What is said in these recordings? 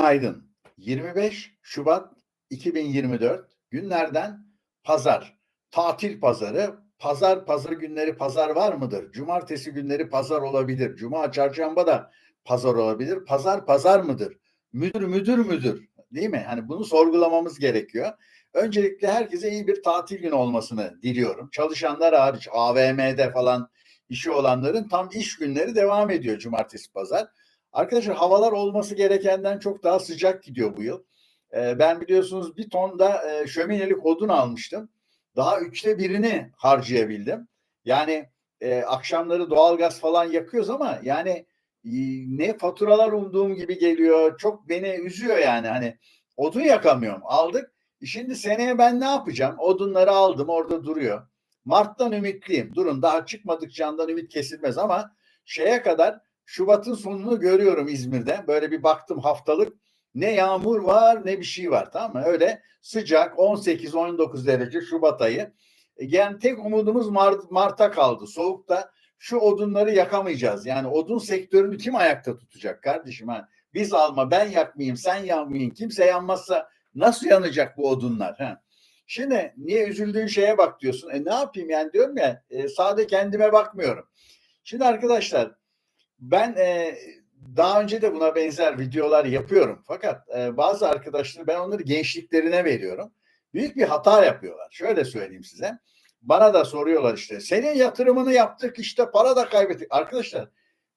Günaydın. 25 Şubat 2024 günlerden pazar. Tatil pazarı. Pazar pazar günleri pazar var mıdır? Cumartesi günleri pazar olabilir. Cuma çarşamba da pazar olabilir. Pazar pazar mıdır? Müdür müdür müdür? Değil mi? Hani bunu sorgulamamız gerekiyor. Öncelikle herkese iyi bir tatil günü olmasını diliyorum. Çalışanlar hariç AVM'de falan işi olanların tam iş günleri devam ediyor cumartesi pazar. Arkadaşlar havalar olması gerekenden çok daha sıcak gidiyor bu yıl. Ee, ben biliyorsunuz bir ton da e, şöminelik odun almıştım. Daha üçte birini harcayabildim. Yani e, akşamları doğalgaz falan yakıyoruz ama yani e, ne faturalar umduğum gibi geliyor. Çok beni üzüyor yani hani odun yakamıyorum. Aldık. E, Şimdi seneye ben ne yapacağım? Odunları aldım orada duruyor. Mart'tan ümitliyim. Durun daha çıkmadık candan ümit kesilmez ama şeye kadar Şubat'ın sonunu görüyorum İzmir'de. Böyle bir baktım haftalık ne yağmur var ne bir şey var tamam mı? Öyle sıcak 18-19 derece Şubat ayı. E, Yani tek umudumuz Mart, Mart'a kaldı. Soğukta şu odunları yakamayacağız. Yani odun sektörünü kim ayakta tutacak kardeşim? Ha? Biz alma ben yakmayayım sen yanmayayım. Kimse yanmazsa nasıl yanacak bu odunlar? Ha? Şimdi niye üzüldüğün şeye bak diyorsun. E ne yapayım yani diyorum ya e, sade kendime bakmıyorum. Şimdi arkadaşlar ben e, daha önce de buna benzer videolar yapıyorum. Fakat e, bazı arkadaşlar ben onları gençliklerine veriyorum. Büyük bir hata yapıyorlar. Şöyle söyleyeyim size. Bana da soruyorlar işte senin yatırımını yaptık işte para da kaybettik. Arkadaşlar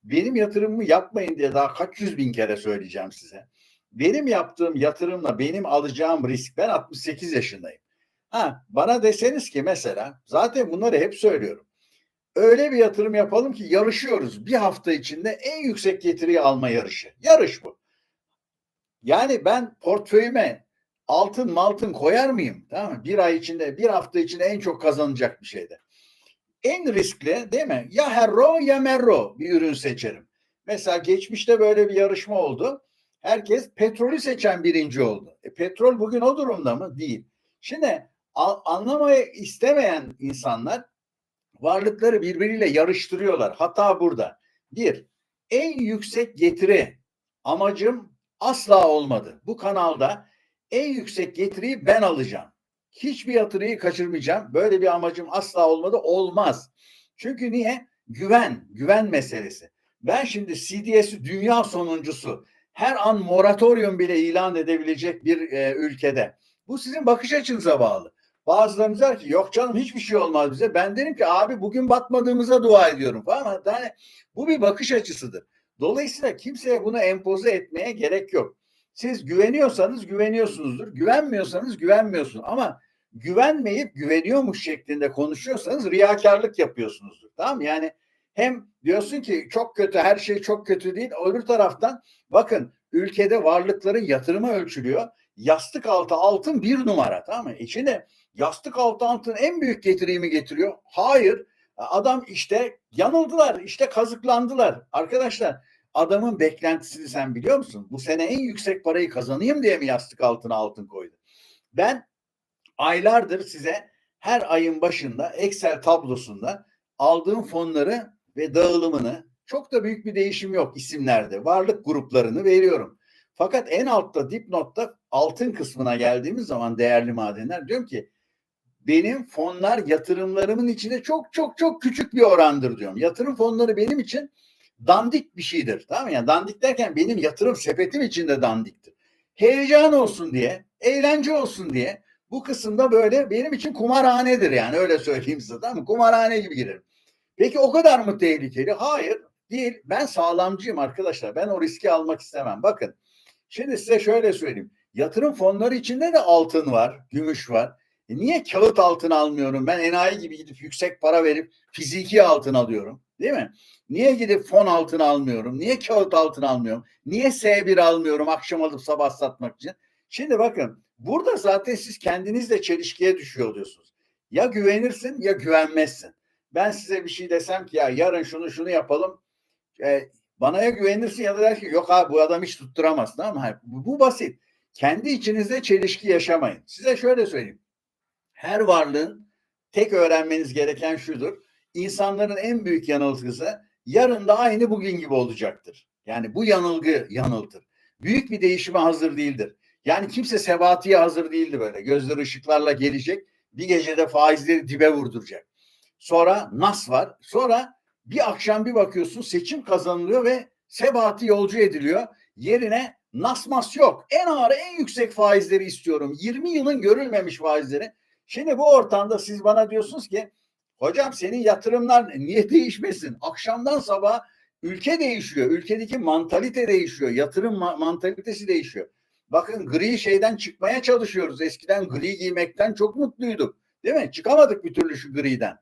benim yatırımımı yapmayın diye daha kaç yüz bin kere söyleyeceğim size. Benim yaptığım yatırımla benim alacağım risk ben 68 yaşındayım. Ha, bana deseniz ki mesela zaten bunları hep söylüyorum öyle bir yatırım yapalım ki yarışıyoruz. Bir hafta içinde en yüksek getiriyi alma yarışı. Yarış bu. Yani ben portföyüme altın maltın koyar mıyım? Tamam mı? Bir ay içinde, bir hafta içinde en çok kazanacak bir şeyde. En riskli değil mi? Ya herro ya merro bir ürün seçerim. Mesela geçmişte böyle bir yarışma oldu. Herkes petrolü seçen birinci oldu. E, petrol bugün o durumda mı? Değil. Şimdi anlamayı istemeyen insanlar varlıkları birbiriyle yarıştırıyorlar. Hata burada. Bir, en yüksek getiri amacım asla olmadı. Bu kanalda en yüksek getiriyi ben alacağım. Hiçbir yatırıyı kaçırmayacağım. Böyle bir amacım asla olmadı. Olmaz. Çünkü niye? Güven, güven meselesi. Ben şimdi CDS'i dünya sonuncusu her an moratorium bile ilan edebilecek bir e, ülkede. Bu sizin bakış açınıza bağlı. Bazılarımız der ki yok canım hiçbir şey olmaz bize. Ben derim ki abi bugün batmadığımıza dua ediyorum falan. Yani bu bir bakış açısıdır. Dolayısıyla kimseye bunu empoze etmeye gerek yok. Siz güveniyorsanız güveniyorsunuzdur. Güvenmiyorsanız güvenmiyorsunuz. Ama güvenmeyip güveniyormuş şeklinde konuşuyorsanız riyakarlık yapıyorsunuzdur. Tamam mı? Yani hem diyorsun ki çok kötü her şey çok kötü değil. Öbür taraftan bakın ülkede varlıkların yatırımı ölçülüyor. Yastık altı altın bir numara tamam mı? İçine yastık altı altın en büyük getiriyi getiriyor? Hayır. Adam işte yanıldılar, işte kazıklandılar. Arkadaşlar adamın beklentisini sen biliyor musun? Bu sene en yüksek parayı kazanayım diye mi yastık altına altın koydu? Ben aylardır size her ayın başında Excel tablosunda aldığım fonları ve dağılımını çok da büyük bir değişim yok isimlerde. Varlık gruplarını veriyorum. Fakat en altta dipnotta altın kısmına geldiğimiz zaman değerli madenler diyorum ki benim fonlar yatırımlarımın içinde çok çok çok küçük bir orandır diyorum. Yatırım fonları benim için dandik bir şeydir. Tamam mı? Yani dandik derken benim yatırım sepetim içinde dandiktir. Heyecan olsun diye, eğlence olsun diye bu kısımda böyle benim için kumarhanedir yani öyle söyleyeyim size tamam mı? Kumarhane gibi girerim. Peki o kadar mı tehlikeli? Hayır değil. Ben sağlamcıyım arkadaşlar. Ben o riski almak istemem. Bakın şimdi size şöyle söyleyeyim. Yatırım fonları içinde de altın var, gümüş var. E niye kağıt altın almıyorum? Ben enayi gibi gidip yüksek para verip fiziki altın alıyorum. Değil mi? Niye gidip fon altın almıyorum? Niye kağıt altın almıyorum? Niye S1 almıyorum akşam alıp sabah satmak için? Şimdi bakın burada zaten siz kendinizle çelişkiye düşüyor oluyorsunuz. Ya güvenirsin ya güvenmezsin. Ben size bir şey desem ki ya yarın şunu şunu yapalım. E, bana ya güvenirsin ya da der ki yok abi bu adam hiç tutturamaz. Tamam mı? Bu, bu basit. Kendi içinizde çelişki yaşamayın. Size şöyle söyleyeyim her varlığın tek öğrenmeniz gereken şudur. İnsanların en büyük yanılgısı yarın da aynı bugün gibi olacaktır. Yani bu yanılgı yanıltır. büyük bir değişime hazır değildir. Yani kimse sebatiye hazır değildi böyle. Gözleri ışıklarla gelecek. Bir gecede faizleri dibe vurduracak. Sonra nas var. Sonra bir akşam bir bakıyorsun seçim kazanılıyor ve sebati yolcu ediliyor. Yerine nas mas yok. En ağır en yüksek faizleri istiyorum. 20 yılın görülmemiş faizleri. Şimdi bu ortamda siz bana diyorsunuz ki hocam senin yatırımlar niye değişmesin? Akşamdan sabah ülke değişiyor. Ülkedeki mantalite değişiyor. Yatırım ma- mantalitesi değişiyor. Bakın gri şeyden çıkmaya çalışıyoruz. Eskiden gri giymekten çok mutluyduk. Değil mi? Çıkamadık bir türlü şu griden.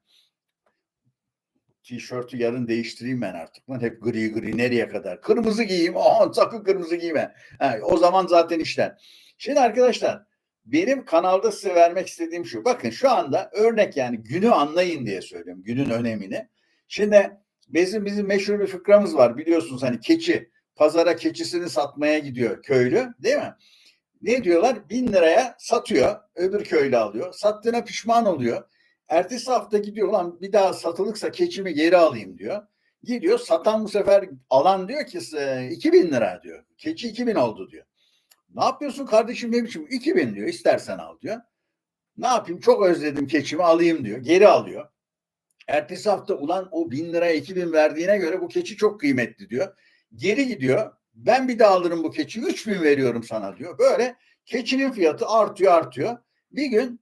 Tişörtü yarın değiştireyim ben artık. Lan hep gri gri nereye kadar? Kırmızı giyeyim. Aman sakın kırmızı giyme. Ha, o zaman zaten işten. Şimdi arkadaşlar benim kanalda size vermek istediğim şu. Bakın şu anda örnek yani günü anlayın diye söylüyorum. Günün önemini. Şimdi bizim bizim meşhur bir fıkramız var biliyorsunuz hani keçi pazara keçisini satmaya gidiyor köylü değil mi? Ne diyorlar? Bin liraya satıyor. Öbür köylü alıyor. Sattığına pişman oluyor. Ertesi hafta gidiyor lan bir daha satılıksa keçimi geri alayım diyor. Gidiyor satan bu sefer alan diyor ki 2000 lira diyor. Keçi 2000 oldu diyor. Ne yapıyorsun kardeşim ne biçim? 2000 diyor istersen al diyor. Ne yapayım çok özledim keçimi alayım diyor. Geri alıyor. Ertesi hafta ulan o 1000 liraya 2000 verdiğine göre bu keçi çok kıymetli diyor. Geri gidiyor. Ben bir daha alırım bu keçiyi 3000 veriyorum sana diyor. Böyle keçinin fiyatı artıyor artıyor. Bir gün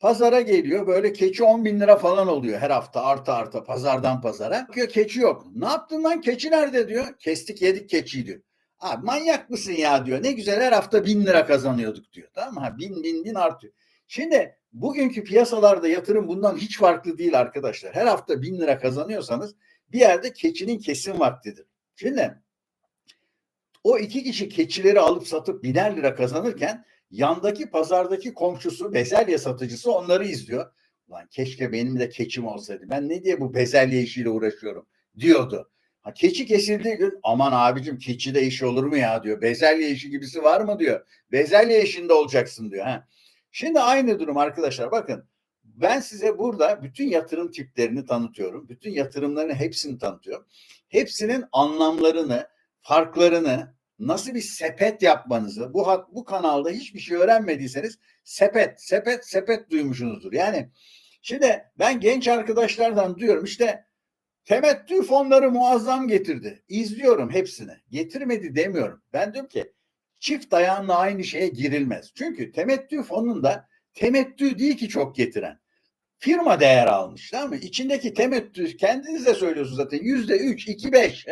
pazara geliyor böyle keçi 10 bin lira falan oluyor her hafta artı artı pazardan pazara. Bakıyor keçi yok. Ne yaptın lan keçi nerede diyor. Kestik yedik keçiyi diyor. Abi manyak mısın ya diyor. Ne güzel her hafta bin lira kazanıyorduk diyor. Tamam mı? Ha, bin bin bin artıyor. Şimdi bugünkü piyasalarda yatırım bundan hiç farklı değil arkadaşlar. Her hafta bin lira kazanıyorsanız bir yerde keçinin kesin vaktidir. Şimdi o iki kişi keçileri alıp satıp biner lira kazanırken yandaki pazardaki komşusu bezelye satıcısı onları izliyor. Lan keşke benim de keçim olsaydı. Ben ne diye bu bezelye işiyle uğraşıyorum diyordu. Ha, keçi kesildiği gün aman abicim keçi de iş olur mu ya diyor. Bezelye işi gibisi var mı diyor. Bezelye işinde olacaksın diyor. Ha. Şimdi aynı durum arkadaşlar bakın. Ben size burada bütün yatırım tiplerini tanıtıyorum. Bütün yatırımların hepsini tanıtıyorum. Hepsinin anlamlarını, farklarını, nasıl bir sepet yapmanızı bu bu kanalda hiçbir şey öğrenmediyseniz sepet, sepet, sepet duymuşsunuzdur. Yani şimdi ben genç arkadaşlardan diyorum işte temettü fonları muazzam getirdi. İzliyorum hepsini. Getirmedi demiyorum. Ben diyorum ki çift ayağınla aynı şeye girilmez. Çünkü temettü fonunda temettü değil ki çok getiren. Firma değer almış değil mi? İçindeki temettü kendiniz de söylüyorsunuz zaten yüzde üç, iki, beş.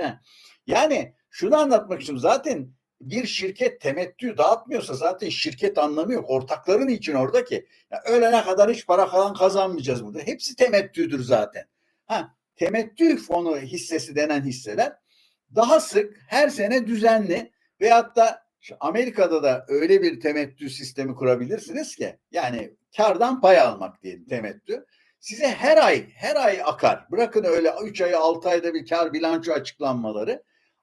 Yani şunu anlatmak istiyorum. Zaten bir şirket temettü dağıtmıyorsa zaten şirket anlamı yok. Ortakların için orada ki ya ölene kadar hiç para falan kazanmayacağız burada. Hepsi temettüdür zaten. Ha, temettü fonu hissesi denen hisseler daha sık her sene düzenli ve hatta Amerika'da da öyle bir temettü sistemi kurabilirsiniz ki yani kardan pay almak diye temettü. Size her ay her ay akar. Bırakın öyle 3 ay 6 ayda bir kar bilanço açıklanmaları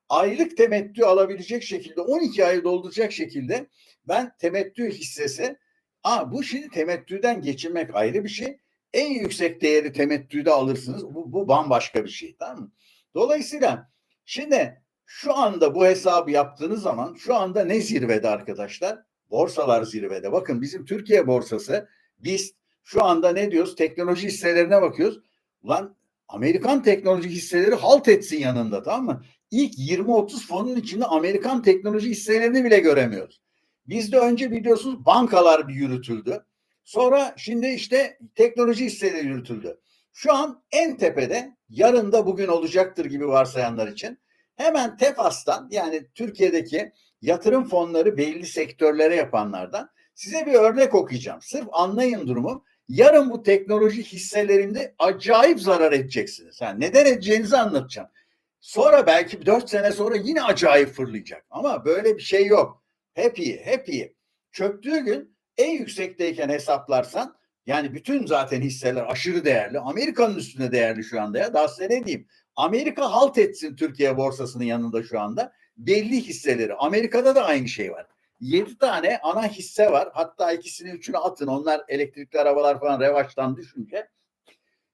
aylık temettü alabilecek şekilde 12 ayı dolduracak şekilde ben temettü hissesi Aa, bu şimdi temettüden geçirmek ayrı bir şey. En yüksek değeri temettüde alırsınız. Bu, bu bambaşka bir şey. Tamam mı? Dolayısıyla şimdi şu anda bu hesabı yaptığınız zaman şu anda ne zirvede arkadaşlar? Borsalar zirvede. Bakın bizim Türkiye borsası biz şu anda ne diyoruz? Teknoloji hisselerine bakıyoruz. Ulan Amerikan teknoloji hisseleri halt etsin yanında tamam mı? İlk 20-30 fonun içinde Amerikan teknoloji hisselerini bile göremiyoruz. Bizde önce biliyorsunuz bankalar bir yürütüldü. Sonra şimdi işte teknoloji hisseleri yürütüldü. Şu an en tepede yarın da bugün olacaktır gibi varsayanlar için hemen TEFAS'tan yani Türkiye'deki yatırım fonları belli sektörlere yapanlardan size bir örnek okuyacağım. Sırf anlayın durumu. Yarın bu teknoloji hisselerinde acayip zarar edeceksiniz. Yani neden edeceğinizi anlatacağım. Sonra belki dört sene sonra yine acayip fırlayacak. Ama böyle bir şey yok. Hep iyi, hep iyi. Çöktüğü gün en yüksekteyken hesaplarsan yani bütün zaten hisseler aşırı değerli. Amerika'nın üstünde değerli şu anda ya. Daha size ne diyeyim. Amerika halt etsin Türkiye borsasının yanında şu anda. Belli hisseleri. Amerika'da da aynı şey var. 7 tane ana hisse var. Hatta ikisini üçünü atın. Onlar elektrikli arabalar falan revaçtan düşünce.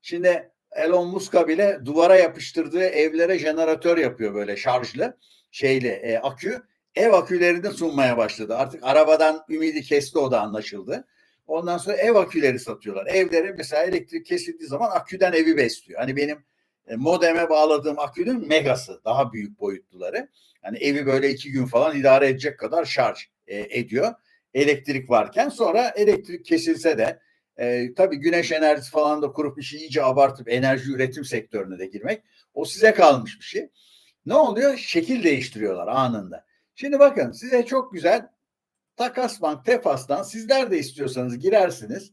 Şimdi Elon Musk'a bile duvara yapıştırdığı evlere jeneratör yapıyor böyle şarjlı şeyli e, akü. Ev akülerini sunmaya başladı. Artık arabadan ümidi kesti o da anlaşıldı. Ondan sonra ev aküleri satıyorlar. Evlere mesela elektrik kesildiği zaman aküden evi besliyor. Hani benim e, modeme bağladığım akünün megası daha büyük boyutluları. Yani evi böyle iki gün falan idare edecek kadar şarj e, ediyor. Elektrik varken sonra elektrik kesilse de e, tabii güneş enerjisi falan da kurup işi iyice abartıp enerji üretim sektörüne de girmek o size kalmış bir şey. Ne oluyor? Şekil değiştiriyorlar anında. Şimdi bakın size çok güzel Takas Bank Tefas'tan sizler de istiyorsanız girersiniz.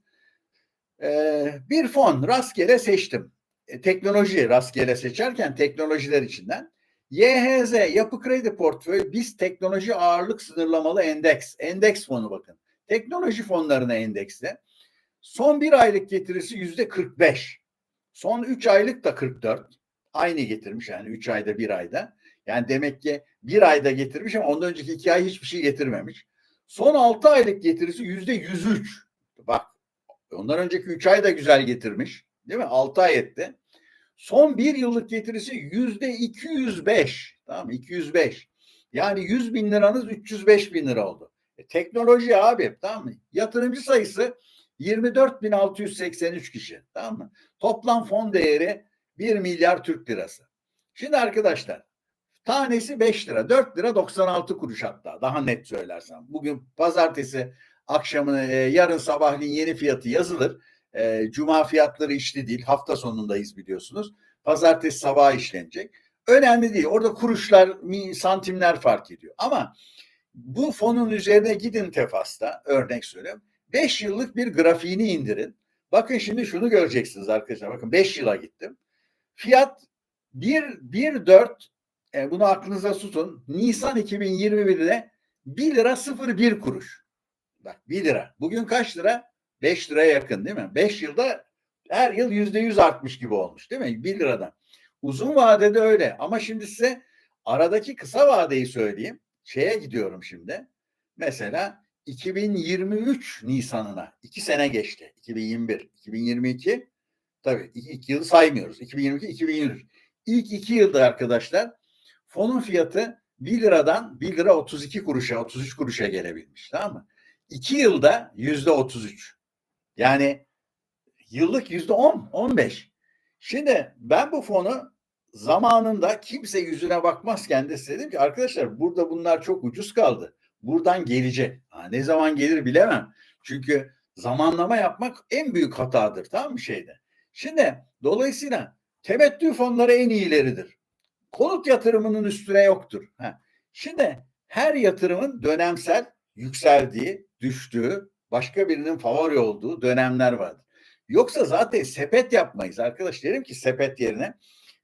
Ee, bir fon rastgele seçtim. E, teknoloji rastgele seçerken teknolojiler içinden. YHZ Yapı Kredi Portföy biz teknoloji ağırlık sınırlamalı endeks. Endeks fonu bakın. Teknoloji fonlarına endeksle. Son bir aylık getirisi yüzde 45. Son üç aylık da 44. Aynı getirmiş yani üç ayda bir ayda. Yani demek ki bir ayda getirmiş ama ondan önceki iki ay hiçbir şey getirmemiş. Son altı aylık getirisi yüzde 103. Bak ondan önceki üç ay da güzel getirmiş. Değil mi? Altı ay etti. Son bir yıllık getirisi yüzde 205. Tamam mı? 205. Yani 100 bin liranız 305 bin lira oldu. E, teknoloji abi tamam mı? Yatırımcı sayısı 24.683 kişi. Tamam mı? Toplam fon değeri 1 milyar Türk lirası. Şimdi arkadaşlar tanesi 5 lira. 4 lira 96 kuruş hatta daha net söylersem. Bugün pazartesi akşamı e, yarın sabahleyin yeni fiyatı yazılır. E, Cuma fiyatları işli değil. Hafta sonundayız biliyorsunuz. Pazartesi sabah işlenecek. Önemli değil. Orada kuruşlar, santimler fark ediyor. Ama bu fonun üzerine gidin Tefas'ta örnek söyleyeyim. 5 yıllık bir grafiğini indirin. Bakın şimdi şunu göreceksiniz arkadaşlar. Bakın 5 yıla gittim. Fiyat 1 1 4 e, bunu aklınıza tutun. Nisan 2021'de 1 lira 01 kuruş. Bak 1 lira. Bugün kaç lira? 5 liraya yakın değil mi? 5 yılda her yıl yüzde yüz artmış gibi olmuş değil mi? 1 liradan. Uzun vadede öyle. Ama şimdi size aradaki kısa vadeyi söyleyeyim. Şeye gidiyorum şimdi. Mesela 2023 Nisan'ına iki sene geçti. 2021, 2022 tabii iki, iki yılı saymıyoruz. 2022, 2023. İlk iki yılda arkadaşlar fonun fiyatı 1 liradan 1 lira 32 kuruşa 33 kuruşa gelebilmiş tamam mı? 2 yılda yüzde 33. Yani yıllık yüzde 10 15. Şimdi ben bu fonu zamanında kimse yüzüne bakmazken de dedim ki arkadaşlar burada bunlar çok ucuz kaldı. Buradan gelecek. Ha, ne zaman gelir bilemem. Çünkü zamanlama yapmak en büyük hatadır tamam mı şeyde. Şimdi dolayısıyla temettü fonları en iyileridir. Konut yatırımının üstüne yoktur. Ha. Şimdi her yatırımın dönemsel yükseldiği, düştüğü, başka birinin favori olduğu dönemler vardır. Yoksa zaten sepet yapmayız arkadaş. Derim ki sepet yerine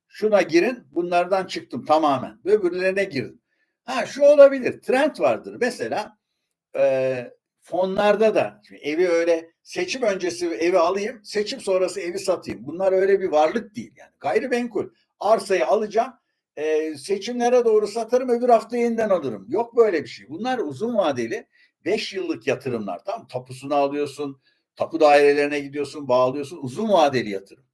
şuna girin bunlardan çıktım tamamen. Öbürlerine girdim. Ha şu olabilir. Trend vardır. Mesela e, fonlarda da şimdi evi öyle seçim öncesi evi alayım, seçim sonrası evi satayım. Bunlar öyle bir varlık değil yani. Gayrimenkul. Arsayı alacağım, e, seçimlere doğru satarım, öbür hafta yeniden alırım. Yok böyle bir şey. Bunlar uzun vadeli 5 yıllık yatırımlar. Tamam Tapusunu alıyorsun, tapu dairelerine gidiyorsun, bağlıyorsun. Uzun vadeli yatırım.